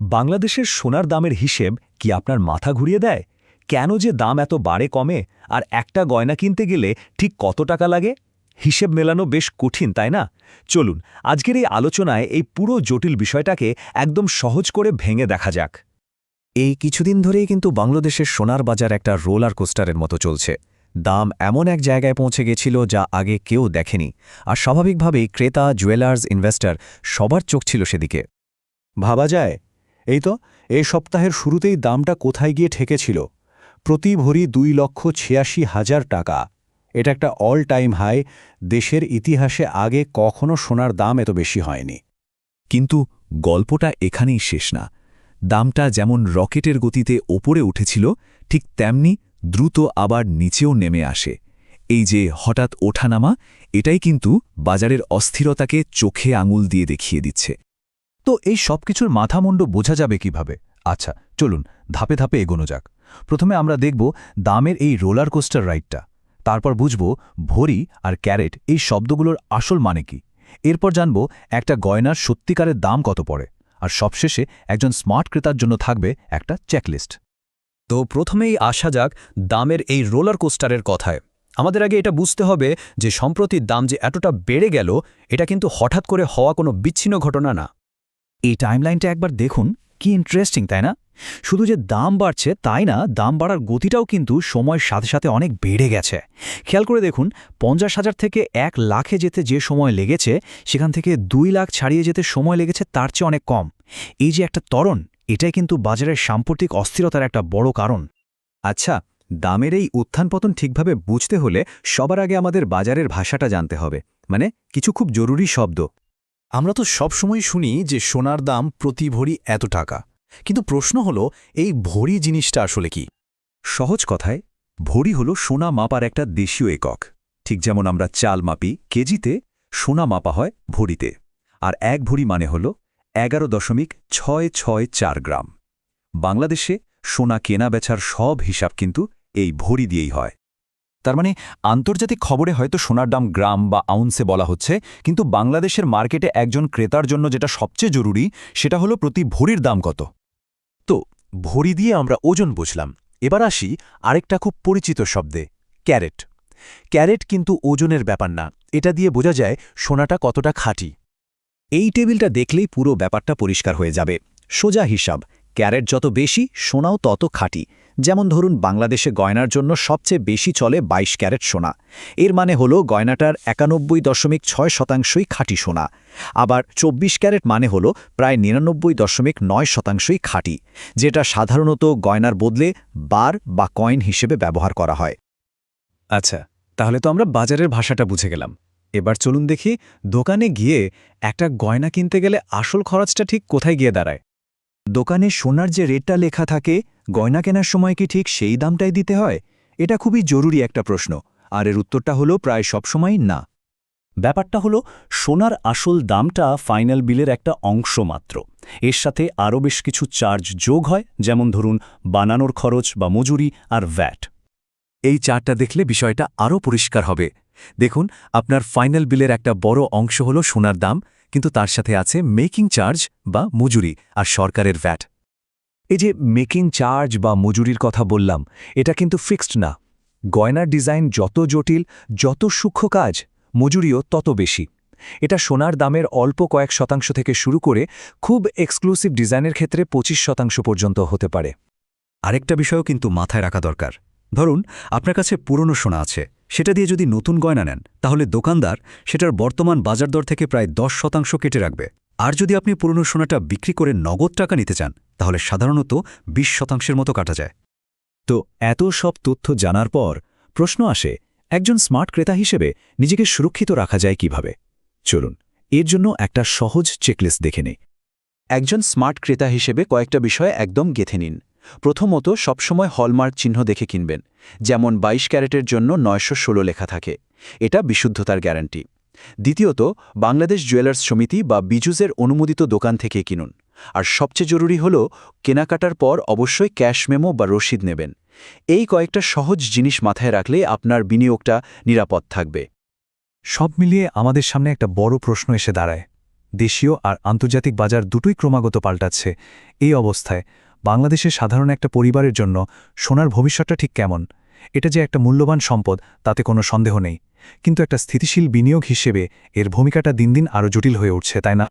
বাংলাদেশের সোনার দামের হিসেব কি আপনার মাথা ঘুরিয়ে দেয়? কেন যে দাম এত বাড়ে কমে? আর একটা গয়না কিনতে গেলে ঠিক কত টাকা লাগে? হিসেব মেলানো বেশ কঠিন, তাই না? চলুন, আজকের এই আলোচনায় এই পুরো জটিল বিষয়টাকে একদম সহজ করে ভেঙে দেখা যাক। এই কিছুদিন ধরেই কিন্তু বাংলাদেশের সোনার বাজার একটা রোলার কোস্টারের মতো চলছে। দাম এমন এক জায়গায় পৌঁছে গেছিল যা আগে কেউ দেখেনি। আর স্বাভাবিকভাবেই ক্রেতা, জুয়েলার্স, ইনভেস্টর সবার চোখ ছিল সেদিকে। ভাবা যায় এই তো, এই সপ্তাহের শুরুতেই দামটা কোথায় গিয়ে ঠেকেছিল? প্রতি ভরি দুই লক্ষ ছিয়াশি হাজার টাকা। এটা একটা অল টাইম হাই দেশের ইতিহাসে আগে কখনো সোনার দাম এত বেশি হয়নি। কিন্তু গল্পটা এখানেই শেষ না। দামটা যেমন রকেটের গতিতে ওপরে উঠেছিল, ঠিক তেমনি দ্রুত আবার নিচেও নেমে আসে। এই যে হঠাৎ ওঠানামা, এটাই কিন্তু বাজারের অস্থিরতাকে চোখে আঙুল দিয়ে দেখিয়ে দিচ্ছে। তো এই সব কিছুর মাথামুণ্ড বোঝা যাবে কীভাবে? আচ্ছা চলুন, ধাপে ধাপে এগোনো যাক। প্রথমে আমরা দেখব দামের এই রোলার কোস্টার রাইডটা। তারপর বুঝব ভরি আর ক্যারেট এই শব্দগুলোর আসল মানে কি। এরপর জানব একটা গয়নার সত্যিকারের দাম কত পড়ে। আর সবশেষে একজন স্মার্ট ক্রেতার জন্য থাকবে একটা চেকলিস্ট। তো প্রথমেই আসা যাক দামের এই রোলার কোস্টারের কথায়। আমাদের আগে এটা বুঝতে হবে যে সম্প্রতি দাম যে এতটা বেড়ে গেল, এটা কিন্তু হঠাৎ করে হওয়া কোনো বিচ্ছিন্ন ঘটনা না। এই টাইমলাইনটা একবার দেখুন, কি ইন্টারেস্টিং তাই না? শুধু যে দাম বাড়ছে তাই না, দাম বাড়ার গতিটাও কিন্তু সময়ের সাথে সাথে অনেক বেড়ে গেছে। খেয়াল করে দেখুন, পঞ্চাশ হাজার থেকে এক লাখে যেতে যে সময় লেগেছে, সেখান থেকে দুই লাখ ছাড়িয়ে যেতে সময় লেগেছে তার চেয়ে অনেক কম। এই যে একটা ত্বরণ, এটাই কিন্তু বাজারের সাম্প্রতিক অস্থিরতার একটা বড় কারণ। আচ্ছা দামের এই উত্থান পতন ঠিকভাবে বুঝতে হলে সবার আগে আমাদের বাজারের ভাষাটা জানতে হবে। মানে কিছু খুব জরুরি শব্দ। আমরা তো সবসময় শুনি যে সোনার দাম প্রতি ভরি এত টাকা। কিন্তু প্রশ্ন হলো, এই ভরি জিনিসটা আসলে কি? সহজ কথায়, ভরি হলো সোনা মাপার একটা দেশীয় একক। ঠিক যেমন আমরা চাল মাপি, কেজিতে সোনা মাপা হয় ভরিতে। আর এক ভরি মানে হল এগারো দশমিক ছয় ছয় চার গ্রাম। বাংলাদেশে সোনা কেনা বেচার সব হিসাব কিন্তু এই ভরি দিয়েই হয়। তার মানে আন্তর্জাতিক খবরে হয়তো সোনার দাম গ্রাম বা আউন্সে বলা হচ্ছে, কিন্তু বাংলাদেশের মার্কেটে একজন ক্রেতার জন্য যেটা সবচেয়ে জরুরি সেটা হলো প্রতি ভরির দাম কত। তো, ভরি দিয়ে আমরা ওজন বুঝলাম। এবার আসি আরেকটা খুব পরিচিত শব্দে, ক্যারেট। ক্যারেট কিন্তু ওজনের ব্যাপার না, এটা দিয়ে বোঝা যায় সোনাটা কতটা খাঁটি। এই টেবিলটা দেখলেই পুরো ব্যাপারটা পরিষ্কার হয়ে যাবে। সোজা হিসাব, ক্যারেট যত বেশি, সোনাও তত খাঁটি। যেমন ধরুন বাংলাদেশে গয়নার জন্য সবচেয়ে বেশি চলে ২২ ক্যারেট সোনা। এর মানে হল গয়নাটার একানব্বই দশমিক ছয় শতাংশই খাঁটি সোনা। আবার ২৪ ক্যারেট মানে হল প্রায় নিরানব্বই দশমিক নয় শতাংশই খাঁটি, যেটা সাধারণত গয়নার বদলে বার বা কয়েন হিসেবে ব্যবহার করা হয়। আচ্ছা তাহলে তো আমরা বাজারের ভাষাটা বুঝে গেলাম। এবার চলুন দেখি দোকানে গিয়ে একটা গয়না কিনতে গেলে আসল খরচটা ঠিক কোথায় গিয়ে দাঁড়ায়? দোকানে সোনার যে রেটটা লেখা থাকে গয়না কেনার সময় কি ঠিক সেই দামটাই দিতে হয়? এটা খুবই জরুরি একটা প্রশ্ন, আর এর উত্তরটা হলো প্রায় সবসময় না। ব্যাপারটা হলো, সোনার আসল দামটা ফাইনাল বিলের একটা অংশ মাত্র। এর সাথে আরও বেশ কিছু চার্জ যোগ হয়, যেমন ধরুন বানানোর খরচ বা মজুরি আর ভ্যাট। এই চারটা দেখলে বিষয়টা আরও পরিষ্কার হবে। দেখুন, আপনার ফাইনাল বিলের একটা বড় অংশ হলো সোনার দাম কিন্তু তার সাথে আছে মেকিং চার্জ বা মজুরি আর সরকারের ভ্যাট। এই যে মেকিং চার্জ বা মজুরির কথা বললাম, এটা কিন্তু ফিক্সড না। গয়নার ডিজাইন যত জটিল, যত সূক্ষ্ম কাজ, মজুরিও তত বেশি। এটা সোনার দামের অল্প কয়েক শতাংশ থেকে শুরু করে খুব এক্সক্লুসিভ ডিজাইনের ক্ষেত্রে ২৫ শতাংশ পর্যন্ত হতে পারে। আরেকটা বিষয়ও কিন্তু মাথায় রাখা দরকার। ধরুন, আপনার কাছে পুরনো সোনা আছে। সেটা দিয়ে যদি নতুন গয়না নেন, তাহলে দোকানদার সেটার বর্তমান বাজার দর থেকে প্রায় দশ শতাংশ কেটে রাখবে। আর যদি আপনি পুরনো সোনাটা বিক্রি করে নগদ টাকা নিতে চান, তাহলে সাধারণত বিশ শতাংশের মতো কাটা যায়। তো এত সব তথ্য জানার পর প্রশ্ন আসে, একজন স্মার্ট ক্রেতা হিসেবে নিজেকে সুরক্ষিত রাখা যায় কীভাবে? চলুন, এর জন্য একটা সহজ চেকলিস্ট দেখে নেই। একজন স্মার্ট ক্রেতা হিসেবে কয়েকটা বিষয় একদম গেথে নিন। প্রথমত সবসময় হলমার্ক চিহ্ন দেখে কিনবেন। যেমন ২২ ক্যারেটের জন্য নয়শো ষোলো লেখা থাকে। এটা বিশুদ্ধতার গ্যারান্টি। দ্বিতীয়ত, বাংলাদেশ জুয়েলার্স সমিতি বা বিজুজের অনুমোদিত দোকান থেকে কিনুন। আর সবচেয়ে জরুরি হল, কেনাকাটার পর অবশ্যই ক্যাশ মেমো বা রসিদ নেবেন। এই কয়েকটা সহজ জিনিস মাথায় রাখলে আপনার বিনিয়োগটা নিরাপদ থাকবে। সব মিলিয়ে আমাদের সামনে একটা বড় প্রশ্ন এসে দাঁড়ায়। দেশীয় আর আন্তর্জাতিক বাজার দুটোই ক্রমাগত পাল্টাচ্ছে। এই অবস্থায় বাংলাদেশের সাধারণ একটা পরিবারের জন্য সোনার ভবিষ্যৎটা ঠিক কেমন? এটা যে একটা মূল্যবান সম্পদ, তাতে কোনো সন্দেহ নেই। কিন্তু একটা স্থিতিশীল বিনিয়োগ হিসেবে এর ভূমিকাটা দিন দিন আরও জটিল হয়ে উঠছে, তাই না?